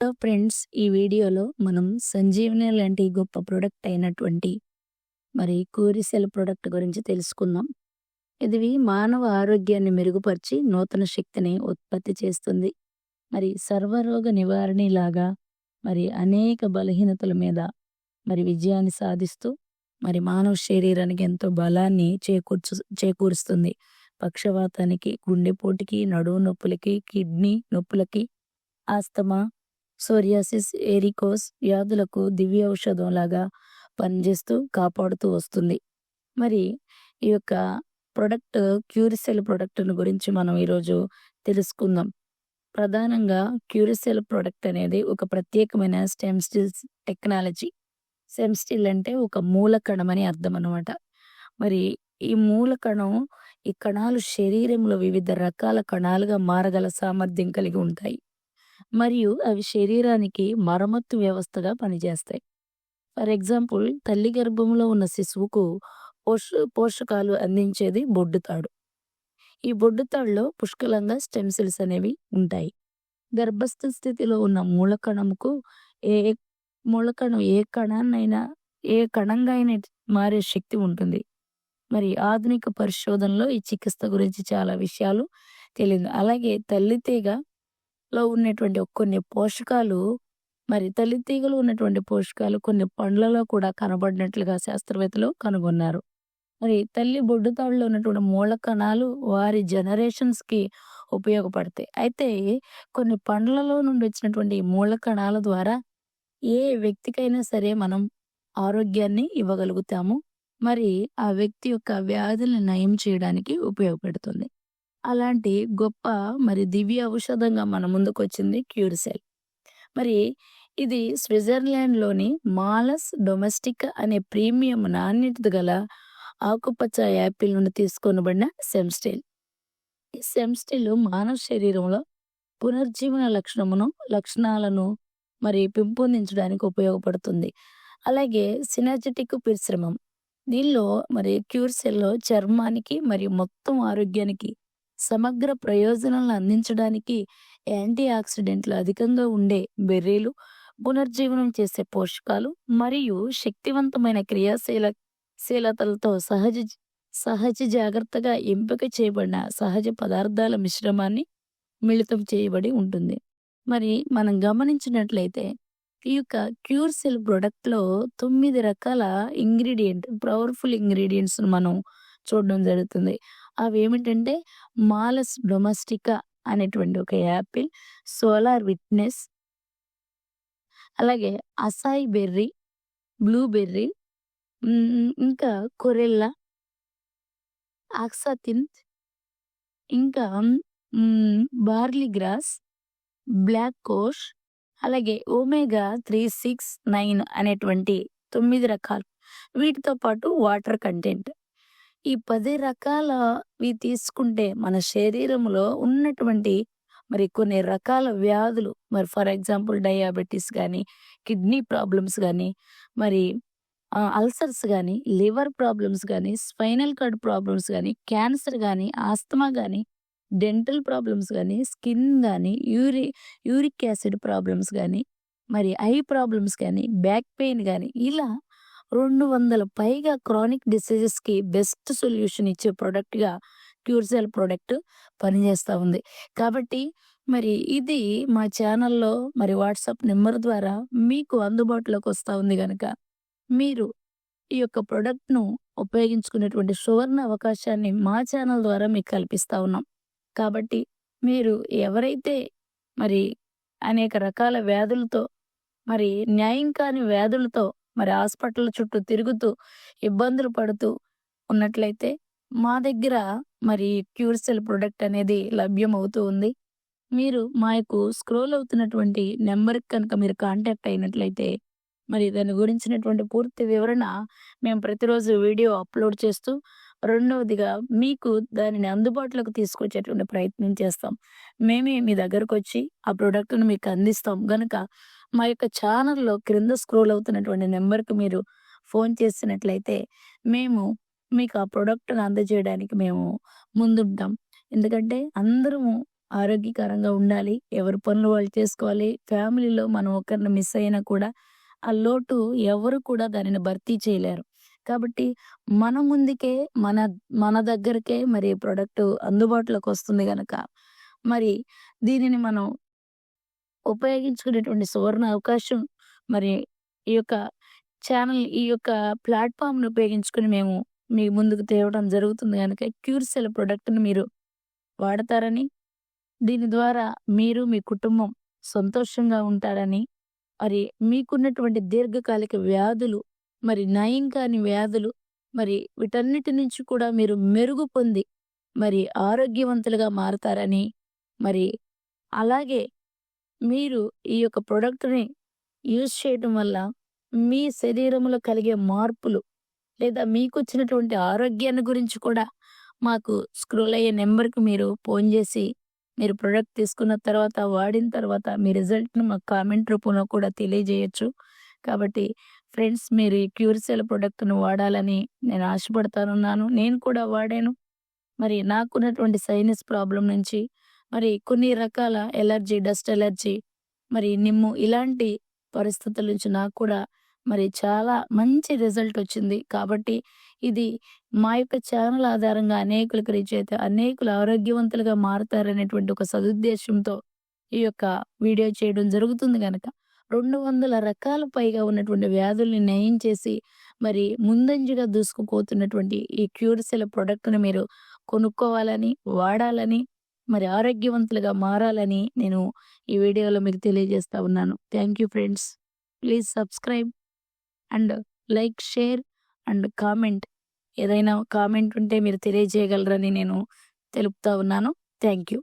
Hello friends ఈ వీడియోలో మనం సంజీవని లాంటి గొప్ప ప్రోడక్ట్ అయినటువంటి మరి కూరిసెల్ ప్రోడక్ట్ గురించి తెలుసుకుందాం. ఇది మానవ ఆరోగ్యాన్ని మెరుగుపరిచి నూతన శక్తిని ఉత్పత్తి చేస్తుంది. మరి సర్వరోగ నివారణలాగా మరి అనేక బలహీనతల మీద మరి విజయాన్ని సాధిస్తూ మరి మానవ శరీరానికి ఎంతో బలాన్ని చేకూర్చు చేకూరుస్తుంది. పక్షవాతానికి గుండెపోటుకి నడువు నొప్పులకి కిడ్నీ నొప్పులకి ఆస్తమా సోరియాసిస్ ఏరికోస్ వ్యాధులకు దివ్య ఔషధం లాగా పనిచేస్తూ కాపాడుతూ వస్తుంది. మరి ఈ యొక్క ప్రొడక్ట్ క్యూరిసెల్ ప్రొడక్ట్ను గురించి మనం ఈరోజు తెలుసుకుందాం. ప్రధానంగా క్యూరిసెల్ ప్రొడక్ట్ అనేది ఒక ప్రత్యేకమైన stem cells technology. Stem cell అంటే ఒక మూల కణం అని అర్థం అనమాట మరి ఈ మూల కణం ఈ కణాలు శరీరంలో వివిధ రకాల కణాలుగా మారగల సామర్థ్యం కలిగి ఉంటాయి. మరియు అవి శరీరానికి మరమ్మత్తు వ్యవస్థగా పనిచేస్తాయి. ఫర్ ఎగ్జాంపుల్ తల్లి గర్భంలో ఉన్న శిశువుకు పోష పోషకాలు అందించేది బొడ్డుతాడు ఈ బొడ్డుతాడులో పుష్కలంగా స్టెమ్ సెల్స్ అనేవి ఉంటాయి. గర్భస్థ స్థితిలో ఉన్న మూలకణముకు ఏ మూలకణం ఏ కణాన్నైనా ఏ కణంగా అయినా మారే శక్తి ఉంటుంది. మరి ఆధునిక పరిశోధనలో ఈ చికిత్స గురించి చాలా విషయాలు తెలియదు. అలాగే తల్లితీగ లో ఉన్నటువంటి కొన్ని పోషకాలు మరి తల్లితీగలు ఉన్నటువంటి పోషకాలు కొన్ని పండ్లలో కూడా కనబడినట్లుగా శాస్త్రవేత్తలు కనుగొన్నారు. మరి తల్లి బొడ్డుతాడులో ఉన్నటువంటి మూల కణాలు వారి జనరేషన్స్కి ఉపయోగపడతాయి. అయితే కొన్ని పండ్లలో నుండి వచ్చినటువంటి మూల కణాల ద్వారా ఏ వ్యక్తికైనా సరే మనం ఆరోగ్యాన్ని ఇవ్వగలుగుతాము. మరి ఆ వ్యక్తి యొక్క వ్యాధుల్ని నయం చేయడానికి ఉపయోగపడుతుంది. అలాంటి గొప్ప మరి దివ్య ఔషధంగా మన ముందుకు వచ్చింది క్యూర్సెల్ మరి ఇది స్విట్జర్లాండ్లోని మాలస్ డొమెస్టిక్ అనే ప్రీమియం నాణ్యత గల ఆకుపచ్చ యాపిల్ నుండి తీసుకొనబడిన సెమ్స్టైల్ ఈ సెమ్స్టైల్ మానవ శరీరంలో పునర్జీవన లక్షణమును లక్షణాలను మరి పెంపొందించడానికి ఉపయోగపడుతుంది. అలాగే సినర్జెటిక్ పరిశ్రమం. దీనిలో మరి క్యూర్సెల్లో చర్మానికి మరియు మొత్తం ఆరోగ్యానికి సమగ్ర ప్రయోజనాలను అందించడానికి యాంటీ ఆక్సిడెంట్లు అధికంగా ఉండే బెర్రీలు పునర్జీవనం చేసే పోషకాలు మరియు శక్తివంతమైన క్రియాశీల శీలతలతో సహజ సహజ జాగ్రత్తగా ఎంపిక చేయబడిన సహజ పదార్థాల మిశ్రమాన్ని మిళితం చేయబడి ఉంటుంది. మరి మనం గమనించినట్లయితే ఈ యొక్క క్యూర్ సెల్ ప్రొడక్ట్లో తొమ్మిది రకాల ఇంగ్రీడియంట్ పవర్ఫుల్ ఇంగ్రీడియంట్స్ను మనం చూడడం జరుగుతుంది. అవి ఏమిటంటే మాలస్ డొమెస్టికా అనేటువంటి ఒక యాపిల్ సోలార్ విట్నెస్ అలాగే అసాయి బెర్రీ బ్లూబెర్రీ ఇంకా కొరెల్లా ఆక్సాతిన్త్ ఇంకా బార్లీ గ్రాస్ బ్లాక్ కోష్ అలాగే ఓమేగా త్రీ సిక్స్ నైన్ అనేటువంటి తొమ్మిది రకాలు. వీటితో పాటు వాటర్ కంటెంట్. ఈ పది రకాలవి తీసుకుంటే మన శరీరంలో ఉన్నటువంటి మరి కొన్ని రకాల వ్యాధులు. మరి ఫర్ ఎగ్జాంపుల్ డయాబెటీస్ కానీ కిడ్నీ ప్రాబ్లమ్స్ కానీ మరి అల్సర్స్ కానీ లివర్ ప్రాబ్లమ్స్ కానీ స్పైనల్ కార్డ్ ప్రాబ్లమ్స్ కానీ క్యాన్సర్ కానీ ఆస్తమా కానీ డెంటల్ ప్రాబ్లమ్స్ కానీ స్కిన్ కానీ యూరి యూరిక్ యాసిడ్ ప్రాబ్లమ్స్ కానీ మరి ఐ ప్రాబ్లమ్స్ కానీ బ్యాక్ పెయిన్ కానీ ఇలా రెండు వందల పైగా క్రానిక్ డిసీజెస్కి బెస్ట్ సొల్యూషన్ ఇచ్చే ప్రోడక్ట్గా క్యూర్సెల్ ప్రోడక్ట్ పనిచేస్తూ ఉంది. కాబట్టి మరి ఇది మా ఛానల్లో మరి వాట్సాప్ నెంబర్ ద్వారా మీకు అందుబాటులోకి వస్తూ ఉంది కనుక మీరు ఈ యొక్క ప్రోడక్ట్ను ఉపయోగించుకునేటువంటి సువర్ణ అవకాశాన్ని మా ఛానల్ ద్వారా మీకు కల్పిస్తూ ఉన్నాం. కాబట్టి మీరు ఎవరైతే మరి అనేక రకాల వ్యాధులతో మరి న్యాయం కాని వ్యాధులతో మరి హాస్పిటల్ చుట్టూ తిరుగుతూ ఇబ్బందులు పడుతూ ఉన్నట్లయితే మా దగ్గర మరి క్యూర్సెల్ ప్రొడక్ట్ అనేది లభ్యం అవుతూ ఉంది. మీరు మా యొక్క స్క్రోల్ అవుతున్నటువంటి నెంబర్కి కనుక మీరు కాంటాక్ట్ అయినట్లయితే మరి దాని గురించినటువంటి పూర్తి వివరణ మేము ప్రతిరోజు వీడియో అప్లోడ్ చేస్తూ రెండవదిగా మీకు దానిని అందుబాటులోకి తీసుకొచ్చేటువంటి ప్రయత్నం చేస్తాం. మేమే మీ దగ్గరకు వచ్చి ఆ ప్రోడక్ట్ను మీకు అందిస్తాం. గనుక మా యొక్క ఛానల్లో క్రింద స్క్రోల్ అవుతున్నటువంటి నెంబర్కి మీరు ఫోన్ చేసినట్లయితే మేము మీకు ఆ ప్రోడక్ట్ని అందజేయడానికి మేము ముందుంటాం ఎందుకంటే అందరము ఆరోగ్యకరంగా ఉండాలి. ఎవరి పనులు వాళ్ళు చేసుకోవాలి. ఫ్యామిలీలో మనం ఒకరిని మిస్ అయినా కూడా ఆ లోటు ఎవరు కూడా దానిని భర్తీ చేయలేరు. కాబట్టి మన ముందుకే మన మన దగ్గరకే మరి ప్రొడక్ట్ అందుబాటులోకొస్తుంది కనుక మరి దీనిని మనం ఉపయోగించుకునేటువంటి సువర్ణ అవకాశం మరి ఈ యొక్క ఛానల్ ఈ యొక్క ప్లాట్ఫామ్ను ఉపయోగించుకొని మేము మీ ముందుకు తేవడం జరుగుతుంది గనక క్యూర్సెల్ ప్రొడక్ట్‌ని మీరు వాడతారని, దీని ద్వారా మీరు మీ కుటుంబం సంతోషంగా ఉంటారని, మరి మీకున్నటువంటి దీర్ఘకాలిక వ్యాధులు, మరి నయం కాని వ్యాధులు, మరి వీటన్నిటి నుంచి కూడా మీరు మెరుగు పొంది, మరి ఆరోగ్యవంతులుగా మారతారని, మరి అలాగే మీరు ఈ యొక్క ప్రొడక్ట్‌ని యూజ్ చేయటం వల్ల మీ శరీరంలో కలిగే మార్పులు, లేదా మీకు వచ్చినటువంటి ఆరోగ్యాన్ని గురించి కూడా మాకు స్క్రోల్ అయ్యే నెంబర్కి మీరు ఫోన్ చేసి, మీరు ప్రొడక్ట్ తీసుకున్న తర్వాత, వాడిన తర్వాత మీ రిజల్ట్ను మాకు కామెంట్ రూపంలో కూడా తెలియజేయొచ్చు. కాబట్టి ఫ్రెండ్స్ మీరు ఈ క్యూర్సెల్ ప్రొడక్ట్‌ని వాడాలని నేను ఆశపడతానున్నాను. నేను కూడా వాడాను. మరి నాకున్నటువంటి సైనస్ ప్రాబ్లం నుంచి, మరి కొన్ని రకాల ఎలర్జీ, డస్ట్ ఎలర్జీ, మరి నిమ్ము ఇలాంటి పరిస్థితుల నుంచి నాకు కూడా మరి చాలా మంచి రిజల్ట్ వచ్చింది. కాబట్టి ఇది మా యొక్క ఛానల్ ఆధారంగా అనేకులకు రీచ్ అయితే అనేకులు ఆరోగ్యవంతులుగా మారుతారనేటువంటి ఒక సదుద్దేశంతో ఈ యొక్క వీడియో చేయడం జరుగుతుంది కనుక రెండు వందల రకాల పైగా ఉన్నటువంటి వ్యాధుల్ని నయం చేసి, మరి ముందంజగా దూసుకుపోతున్నటువంటి ఈ క్యూర్సెల్ ప్రొడక్ట్‌ని మీరు కొనుక్కోవాలని, వాడాలని, మరి ఆరోగ్యవంతులుగా మారాలని నేను ఈ వీడియోలో మీకు తెలియజేస్తా ఉన్నాను. Thank you friends. Please subscribe and like, share and comment. ఏదైనా కామెంట్ ఉంటే మీరు తెలియజేయగలరని నేను తెలుపుతా ఉన్నాను. Thank you.